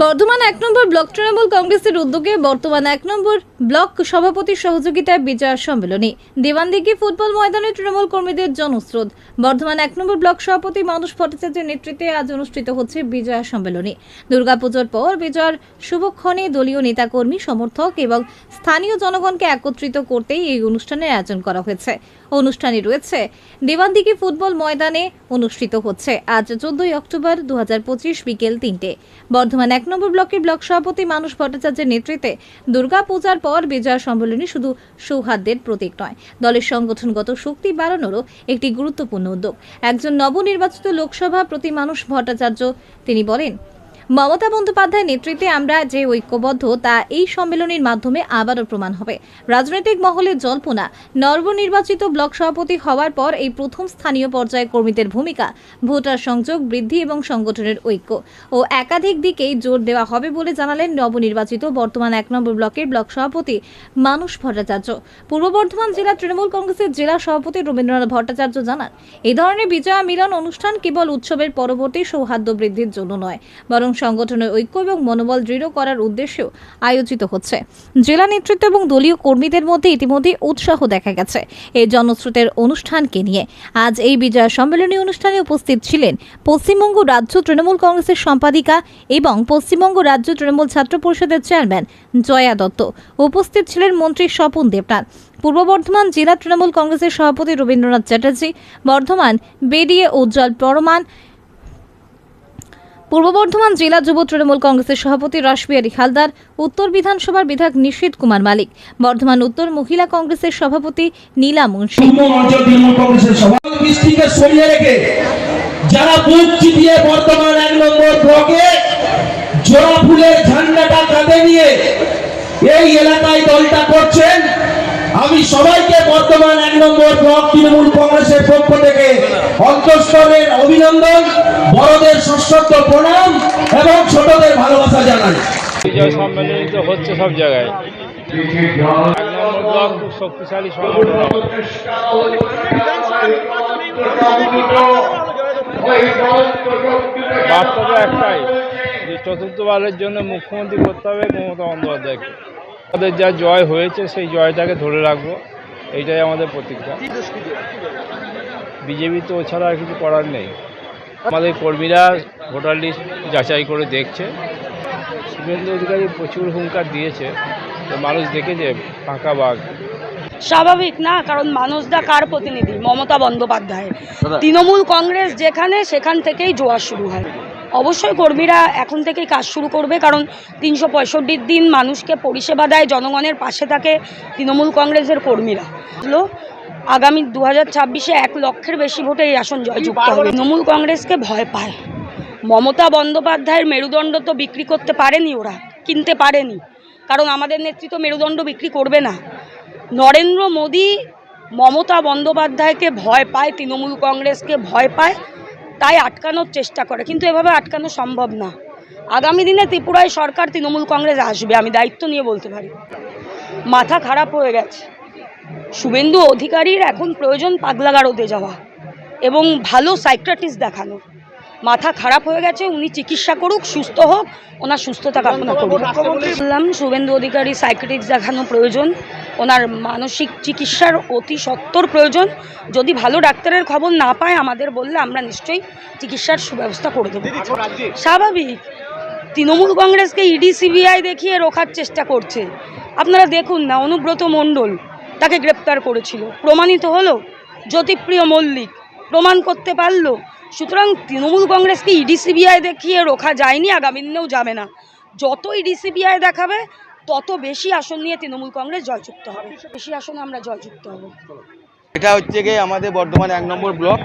বর্ধমান এক নম্বর ব্লক তৃণমূল কংগ্রেসের উদ্যোগে বর্তমান এক নম্বর ব্লক সভাপতির সহযোগিতায় বিজয় সম্মেলনী। দেওয়ানদিঘি ফুটবল ময়দানে তৃণমূল কর্মীদের জনস্রোত। বর্ধমান এক নম্বর ব্লক সভাপতি মানুষ ভট্টাচার্যের নেতৃত্বে আজ অনুষ্ঠিত হচ্ছে বিজয়া সম্মেলনী। দুর্গাপুজোর পর বিজয়ের শুভক্ষণে দলীয় নেতাকর্মী, সমর্থক এবং স্থানীয় জনগণকে একত্রিত করতেই এই অনুষ্ঠানের আয়োজন করা হয়েছে। অনুষ্ঠানে রয়েছে, দেওয়ানদিঘি ফুটবল ময়দানে অনুষ্ঠিত হচ্ছে আজ চোদ্দই অক্টোবর দু হাজার পঁচিশ বিকেল তিনটে। বর্ধমান এক নম্বর ব্লকের ব্লক সভাপতি মানুষ ভট্টাচার্যের নেতৃত্বে দুর্গা পূজার পর বিজয় সম্মেলনী শুধু সৌহার্দ্যের প্রতীক নয়। দলের সংগঠনগত শক্তি বাড়ানোরও একটি গুরুত্বপূর্ণ উদ্যোগ। একজন নবনির্বাচিত লোকসভা প্রতি মানুষ ভট্টাচার্য তিনি বলেন মমতা বন্দ্যোপাধ্যায়ের নেতৃত্বে আমরা যে ঐক্যবদ্ধ, তা এই সম্মেলনের মাধ্যমে আবারও প্রমাণ হবে। রাজনৈতিক মহলে জল্পনা, নবনির্বাচিত ব্লক সভাপতি হওয়ার পর এই প্রথম স্থানীয় পর্যায়ে কর্মীদের ভূমিকা, ভোটার সংযোগ বৃদ্ধি এবং সংগঠনের ঐক্য। ও একাধিক দিকেই জোর দেওয়া হবে বলে জানালেন নবনির্বাচিত বর্তমান এক নম্বর ব্লকের ব্লক সভাপতি মানুষ ভট্টাচার্য। পূর্ব বর্ধমান জেলা তৃণমূল কংগ্রেসের জেলা সভাপতি রবীন্দ্রনাথ ভট্টাচার্য জানান এই ধরনের বিজয়া মিলন অনুষ্ঠান কেবল উৎসবের পরবর্তী সৌহার্দ্য বৃদ্ধির জন্য নয়, বরং সংগঠনের ঐক্য এবং মনোবল দৃঢ় করার উদ্দেশ্যেও আয়োজিত হচ্ছে। জেলা নেতৃত্ব এবং দলীয় কর্মীদের মধ্যে ইতিমধ্যে উৎসাহ দেখা গেছে। এই জনস্রোতের অনুষ্ঠানকে নিয়ে আজ এই বিজয় সম্মেলনী অনুষ্ঠানে উপস্থিত ছিলেন পশ্চিমবঙ্গ রাজ্য তৃণমূল কংগ্রেসের সম্পাদিকা এবং পশ্চিমবঙ্গ রাজ্য তৃণমূল ছাত্র পরিষদের চেয়ারম্যান জয়া দত্ত। উপস্থিত ছিলেন মন্ত্রী স্বপন দেবনাথ। পূর্ব বর্ধমান জেলা তৃণমূল কংগ্রেসের সভাপতি রবীন্দ্রনাথ চ্যাটার্জি। বর্ধমান বেডিয়ে উজ্জ্বল পরমান। পূর্ব বর্ধমান জেলা যুব তৃণমূল কংগ্রেসের সভাপতি রাসবিহারী হালদার, উত্তর বিধানসভার বিধায়ক নিশীত কুমার মালিক, বর্ধমান উত্তর মহিলা কংগ্রেসের সভাপতি নীলা মুন্সি। যারা বুক চিপিয়ে বর্তমান এক নম্বর ব্লকে জোড়া ফুলের ঝান্ডাটা কাঁধে নিয়ে এই এলাকায় দলটা করছেন, আমি সবাইকে বর্তমান এক নম্বর ব্লক তৃণমূল কংগ্রেসের পক্ষ থেকে অন্তঃস্তরের অভিনন্দন, বড়দের সশ্রদ্ধ প্রণাম এবং ছোটদের ভালোবাসা জানাই। বিজয় হচ্ছে সব জায়গায়। শক্তিশালী বার্তা একটাই, যে চতুর্থবারের জন্য মুখ্যমন্ত্রী করতে হবে মমতা বন্দ্যোপাধ্যায়কে। আমাদের যা জয় হয়েছে, সেই জয়টাকে ধরে রাখব, এইটাই আমাদের প্রতিজ্ঞা। বিজেপি তো ছাড়া আর কিছু করার নেই। আমাদের কর্মীরা ভোটার লিস্ট যাচাই করে দেখছে। শুভেন্দু অধিকারী প্রচুর হুঙ্কার দিয়েছে তো মানুষ দেখেছে ফাঁকা বাঘ। স্বাভাবিক না কারণ মানুষদা কার প্রতিনিধি? মমতা বন্দ্যোপাধ্যায়। তৃণমূল কংগ্রেস যেখানে সেখান থেকেই জোয়ার শুরু হয়। অবশ্যই কর্মীরা এখন থেকেই কাজ শুরু করবে কারণ তিনশো পঁয়ষট্টির দিন মানুষকে পরিষেবা দেয় জনগণের পাশে থাকে তৃণমূল কংগ্রেসের কর্মীরা। হলো আগামী দু হাজার ছাব্বিশে এক লক্ষের বেশি ভোটে এই আসন জয়যুক্ত হবে। তৃণমূল কংগ্রেসকে ভয় পায়। মমতা বন্দ্যোপাধ্যায়ের মেরুদণ্ড তো বিক্রি করতে পারেনি ওরা, কিনতে পারেনি। কারণ আমাদের নেতৃত্ব মেরুদণ্ড বিক্রি করবে না। নরেন্দ্র মোদী মমতা বন্দ্যোপাধ্যায়কে ভয় পায়, তৃণমূল কংগ্রেসকে ভয় পায়, তাই আটকানোর চেষ্টা করে। কিন্তু এভাবে আটকানো সম্ভব না। আগামী দিনে ত্রিপুরায় সরকার তৃণমূল কংগ্রেস আসবে, আমি দায়িত্ব নিয়ে বলতে পারি। মাথা খারাপ হয়ে গেছে। শুভেন্দু অধিকারীর এখন প্রয়োজন পাগলাগারদে যাওয়া এবং ভালো সাইক্রাটিস্ট দেখানো। মাথা খারাপ হয়ে গেছে, উনি চিকিৎসা করুক, সুস্থ হোক, ওনার সুস্থতা কামনা করুক বললাম, শুভেন্দু অধিকারী সাইক্রেটিক্স দেখানো প্রয়োজন, ওনার মানসিক চিকিৎসার অতি সত্বর প্রয়োজন। যদি ভালো ডাক্তারের খবর না পায়, আমাদের বললে আমরা নিশ্চয়ই চিকিৎসার সুব্যবস্থা করে দেবো। স্বাভাবিক, তৃণমূল কংগ্রেসকে ইডি সিবিআই দেখিয়ে রোখার চেষ্টা করছে। আপনারা দেখুন না, অনুব্রত মণ্ডল তাকে গ্রেপ্তার করেছিল। প্রমাণিত হলো জ্যোতিপ্রিয় মল্লিক। প্রমাণ করতে পারল, সুতরাং তৃণমূল কংগ্রেসকে ইডি সিবিআই দেখিয়ে রোখা যায়নি, আগামী দিনেও যাবে না। যত ইডি সিবিআই দেখাবে, তত বেশি আসন নিয়ে তৃণমূল কংগ্রেস জয়যুক্ত হবে। বেশি আসনে আমরা জয়যুক্ত হব। এটা হচ্ছে গিয়ে আমাদের বর্ধমান এক নম্বর ব্লক।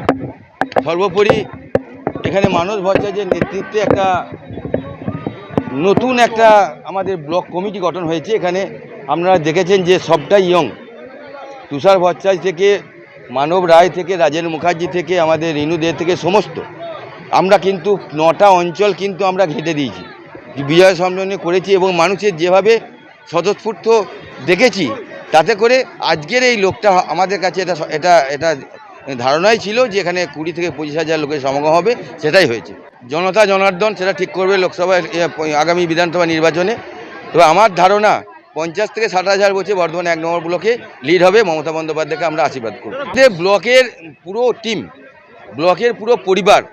সর্বোপরি এখানে মানুষ ভট্টাচার্যের নেতৃত্বে একটা নতুন একটা আমাদের ব্লক কমিটি গঠন হয়েছে। এখানে আপনারা দেখেছেন যে সবটাই ইয়ং। তুষার ভট্টাচার্য থেকে, মানব রায় থেকে, রাজেন মুখার্জি থেকে, আমাদের রিনু দে থেকে সমস্ত। আমরা কিন্তু নটা অঞ্চল কিন্তু আমরা ঘেঁটে দিয়েছি। বিজয় সম্মেলনে করেছি এবং মানুষের যেভাবে স্বতঃস্ফূর্ত দেখেছি, তাতে করে আজকের এই লোকটা আমাদের কাছে এটা এটা এটা ধারণাই ছিল যে এখানে কুড়ি থেকে পঁচিশ হাজার লোকের সমাগম হবে, সেটাই হয়েছে। জনতা জনার্দন, সেটা ঠিক করবে লোকসভায় আগামী বিধানসভা নির্বাচনে। তবে আমার ধারণা পঞ্চাশ থেকে ষাট হাজার বছর বর্ধমান এক নম্বর ব্লকে লিড হবে, মমতা বন্দ্যোপাধ্যায়কে আমরা আশীর্বাদ করব। ব্লকের পুরো টিম ব্লকের পুরো পরিবার,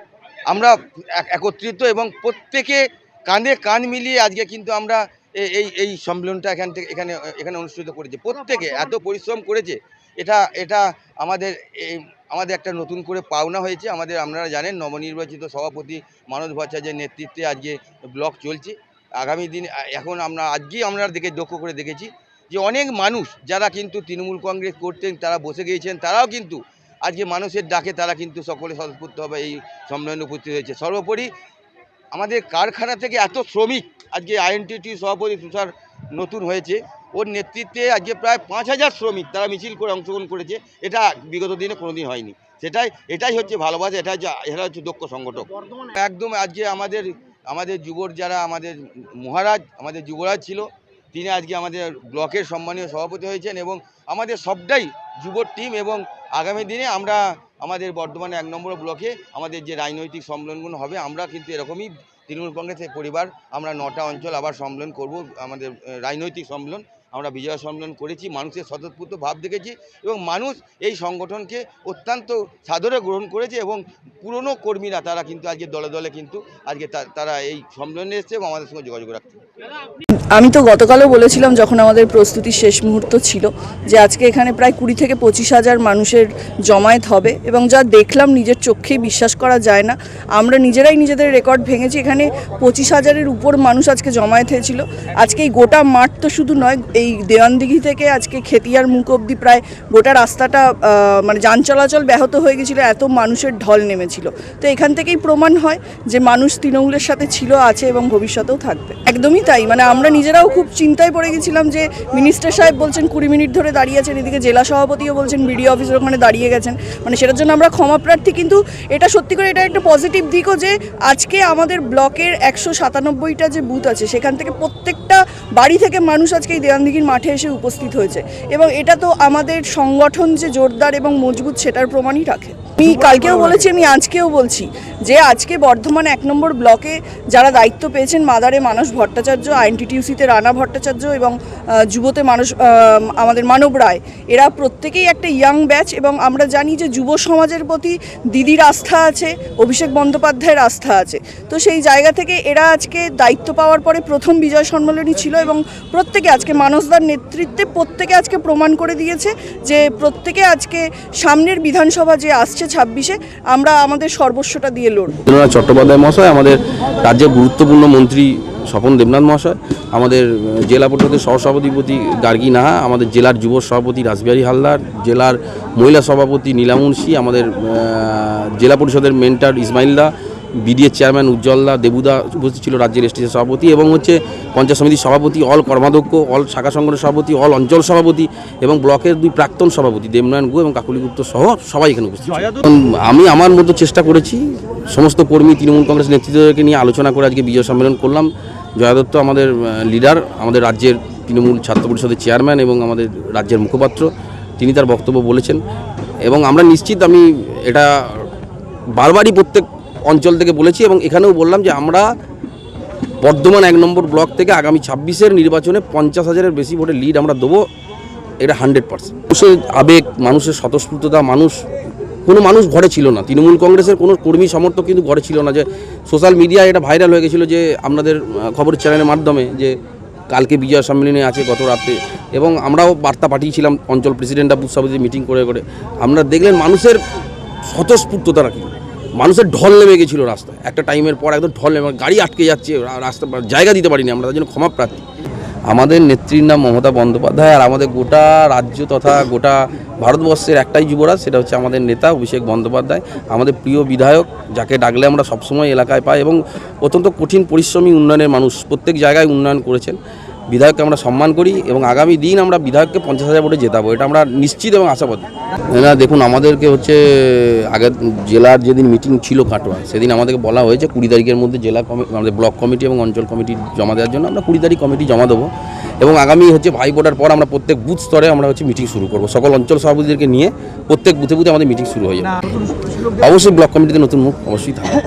আমরা এক- একত্রিত এবং প্রত্যেকে কাঁধে কাঁধ মিলিয়ে আজকে কিন্তু আমরা এই এই সম্মেলনটা এখান থেকে এখানে এখানে অনুষ্ঠিত করেছি। প্রত্যেকে এত পরিশ্রম করেছে, এটা এটা আমাদের এই আমাদের একটা নতুন করে পাওনা হয়েছে। আমাদের আপনারা জানেন, নবনির্বাচিত সভাপতি মানস ভট্টাচার্যের নেতৃত্বে আজকে ব্লক চলছে। আগামী দিন এখন আমরা আজকেই আমরা দেখে লক্ষ্য করে দেখেছি যে অনেক মানুষ যারা কিন্তু তৃণমূল কংগ্রেস করতেন তারা বসে গিয়েছেন তারাও কিন্তু আজকে মানুষের ডাকে তারা কিন্তু সকলে স্বতঃস্ফূর্তভাবে এই সম্মেলনে উপস্থিত হয়েছে। সর্বোপরি আমাদের কারখানা থেকে এত শ্রমিক আজকে আইএনটিটি সভাপতি তুষার নতুন হয়েছে ওর নেতৃত্বে আজকে প্রায় পাঁচ হাজার শ্রমিক তারা মিছিল করে অংশগ্রহণ করেছে এটা বিগত দিনে কোনোদিন হয়নি। সেটাই এটাই হচ্ছে ভালোবাসা এটা হচ্ছে এটা হচ্ছে দক্ষ সংগঠক। একদম আজকে আমাদের আমাদের যুবর যারা, আমাদের মহারাজ, আমাদের যুবরাজ ছিল, তিনি আজকে আমাদের ব্লকের সম্মানীয় সভাপতি হয়েছেন এবং আমাদের সবটাই যুবর টিম এবং আগামী দিনে আমরা আমাদের বর্ধমানে এক নম্বর ব্লকে আমাদের যে রাজনৈতিক সম্মেলনগুলো হবে, আমরা কিন্তু এরকমই তৃণমূল কংগ্রেসের পরিবার, আমরা নটা অঞ্চল আবার সম্মেলন করব, আমাদের রাজনৈতিক সম্মেলন। আমরা বিজয় সম্মেলন করেছি, মানুষের স্বতঃস্ফূর্ত ভাব দেখেছি এবং মানুষ এই সংগঠনকে অত্যন্ত সাদরে গ্রহণ করেছে এবং পুরনো কর্মীরা তারা কিন্তু আজকে দলে দলে কিন্তু আজকে তারা এই সম্মেলনে এসছে এবং আমাদের সঙ্গে যোগাযোগ রাখছে। আমি তো গতকালও বলেছিলাম যখন আমাদের প্রস্তুতির শেষ মুহূর্ত ছিল যে আজকে এখানে প্রায় কুড়ি থেকে পঁচিশ হাজার মানুষের জমায়েত হবে এবং যা দেখলাম নিজের চোখেই বিশ্বাস করা যায় না। আমরা নিজেরাই নিজেদের রেকর্ড ভেঙেছি। এখানে পঁচিশ হাজারের উপর মানুষ আজকে জমায়েত হয়েছিল। আজকে এই গোটা মাঠ তো শুধু নয়, এই দেওয়ানদিঘি থেকে আজকে খেতিয়ার মুখ অবধি প্রায় গোটা রাস্তাটা মানে যান চলাচল ব্যাহত হয়ে গেছিল, এত মানুষের ঢল নেমেছিল। তো এখান থেকেই প্রমাণ হয় যে মানুষ তৃণমূলের সাথে ছিল, আছে এবং ভবিষ্যতেও থাকবে। একদমই তাই মানে আমরা নিজেরাও খুব চিন্তায় পড়ে গেছিলাম যে মিনিস্টার সাহেব বলছেন কুড়ি মিনিট ধরে দাঁড়িয়ে আছেন, এদিকে জেলা সভাপতিও বলছেন, বিডিও অফিসের ওখানে দাঁড়িয়ে গেছেন। মানে সেটার জন্য আমরা ক্ষমা প্রার্থী, কিন্তু এটা সত্যি করে এটা একটা পজিটিভ দিকও যে আজকে আমাদের ব্লকের একশো সাতানব্বইটা যে বুথ আছে, সেখান থেকে প্রত্যেকটা বাড়ি থেকে মানুষ আজকে এই দেওয়ানদিঘির মাঠে এসে উপস্থিত হয়েছে। এবং এটা তো আমাদের সংগঠন যে জোরদার এবং মজবুত সেটার প্রমাণই রাখে। আমি কালকেও বলেছি, আমি আজকেও বলছি যে আজকে বর্ধমান এক নম্বর ব্লকে যারা দায়িত্ব পেয়েছেন মাদারে মানস ভট্টাচার্য, আইএনটিটিউসিতে রানা ভট্টাচার্য এবং যুবতে মানুষ আমাদের মানব রায়, এরা প্রত্যেকেই একটা ইয়াং ব্যাচ এবং আমরা জানি যে যুব সমাজের প্রতি দিদির আস্থা আছে, অভিষেক বন্দ্যোপাধ্যায়ের আস্থা আছে। তো সেই জায়গা থেকে এরা আজকে দায়িত্ব পাওয়ার পরে প্রথম বিজয় সম্মেলনী ছিল এবং প্রত্যেকে আজকে মানসদার নেতৃত্বে প্রত্যেকে আজকে প্রমাণ করে দিয়েছে যে প্রত্যেকে আজকে সামনের বিধানসভা যে আসছে ছাব্বিশে, আমরা আমাদের সর্বস্বটা দিয়ে লড়ব। চট্টোপাধ্যায় মহাশয়, আমাদের রাজ্যের গুরুত্বপূর্ণ মন্ত্রী স্বপন দেবনাথ মহাশয়, আমাদের জেলা পরিষদের সহসভাপতি গার্গী নাহা, আমাদের জেলার যুব সভাপতি রাসবিহারী হালদার, জেলার মহিলা সভাপতি নীলা মুন্সি আমাদের জেলা পরিষদের মেন্টার ইসমাইলদা বিডিএ চেয়ারম্যান উজ্জ্বলদা দেবুদা উপস্থিত ছিল রাজ্যের এসটিসি সভাপতি এবং হচ্ছে পঞ্চায়েত সমিতির সভাপতি অল কর্মাধ্যক্ষ অল শাখা সংগঠনের সভাপতি অল অঞ্চল সভাপতি এবং ব্লকের দুই প্রাক্তন সভাপতি দেবনারায়ণ গু এবং কাকুলি গুপ্ত সহ সবাই এখানে উপস্থিত ছিল। আমি আমার মতো চেষ্টা করেছি সমস্ত কর্মী তৃণমূল কংগ্রেস নেতৃত্বকে নিয়ে আলোচনা করে আজকে বিজয় সম্মেলন করলাম জয়া দত্ত আমাদের লিডার আমাদের রাজ্যের তৃণমূল ছাত্র পরিষদের চেয়ারম্যান এবং আমাদের রাজ্যের মুখপাত্র তিনি তার বক্তব্য বলেছেন এবং আমরা নিশ্চিত আমি এটা বারবারই প্রত্যেক অঞ্চল থেকে বলেছি এবং এখানেও বললাম যে আমরা বর্ধমান এক নম্বর ব্লক থেকে আগামী ছাব্বিশের নির্বাচনে পঞ্চাশ হাজারের বেশি ভোটে লিড আমরা দেবো। এটা হান্ড্রেড পার্সেন্ট। মানুষের আবেগ, মানুষের স্বতঃস্ফূর্ততা, মানুষ, কোনো মানুষ ঘরে ছিল না। তৃণমূল কংগ্রেসের কোনো কর্মী সমর্থক কিন্তু ঘরে ছিল না। যে সোশ্যাল মিডিয়ায় এটা ভাইরাল হয়ে গেছিল যে আপনাদের খবর চ্যানেলের মাধ্যমে যে কালকে বিজয় সম্মেলনে আছে গত রাতে। এবং আমরাও বার্তা পাঠিয়েছিলাম অঞ্চল প্রেসিডেন্টরা বুথ সভাপতি মিটিং করে করে। আমরা দেখলেন মানুষের স্বতঃস্ফূর্ততা রাখি মানুষের ঢল নেমে গেছিল রাস্তায়। একটা টাইমের পর একদম ঢল নেমে গাড়ি আটকে যাচ্ছে। রাস্তা, জায়গা দিতে পারিনি আমরা, তার জন্য ক্ষমা প্রার্থী। আমাদের নেত্রীর নাম মমতা বন্দ্যোপাধ্যায় আর আমাদের গোটা রাজ্য তথা গোটা ভারতবর্ষের একটাই যুবরাজ, সেটা হচ্ছে আমাদের নেতা অভিষেক বন্দ্যোপাধ্যায়। আমাদের প্রিয় বিধায়ক, যাকে ডাকলে আমরা সবসময় এলাকায় পাই এবং অত্যন্ত কঠিন, পরিশ্রমী উন্নয়নের মানুষ। প্রত্যেক জায়গায় উন্নয়ন করেছেন। বিধায়ককে আমরা সম্মান করি এবং আগামী দিন আমরা বিধায়ককে পঞ্চাশ হাজার ভোটে জেতাবো। এটা আমরা নিশ্চিত এবং আশাবাদী। না দেখুন আমাদেরকে হচ্ছে আগের জেলার যেদিন মিটিং ছিল কাটোয়া সেদিন আমাদেরকে বলা হয়েছে কুড়ি তারিখের মধ্যে জেলা কমি আমাদের ব্লক কমিটি এবং অঞ্চল কমিটি জমা দেওয়ার জন্য আমরা কুড়ি তারিখ কমিটি জমা দেবো এবং আগামী হচ্ছে ভাই ভোটার পর আমরা প্রত্যেক বুথ স্তরে আমরা হচ্ছে মিটিং শুরু করব। সকল অঞ্চল সভাপতিদেরকে নিয়ে প্রত্যেক বুথে বুথে আমাদের মিটিং শুরু হয়ে যাবে। অবশ্যই ব্লক কমিটিতে নতুন মুখ অবশ্যই থাকবে।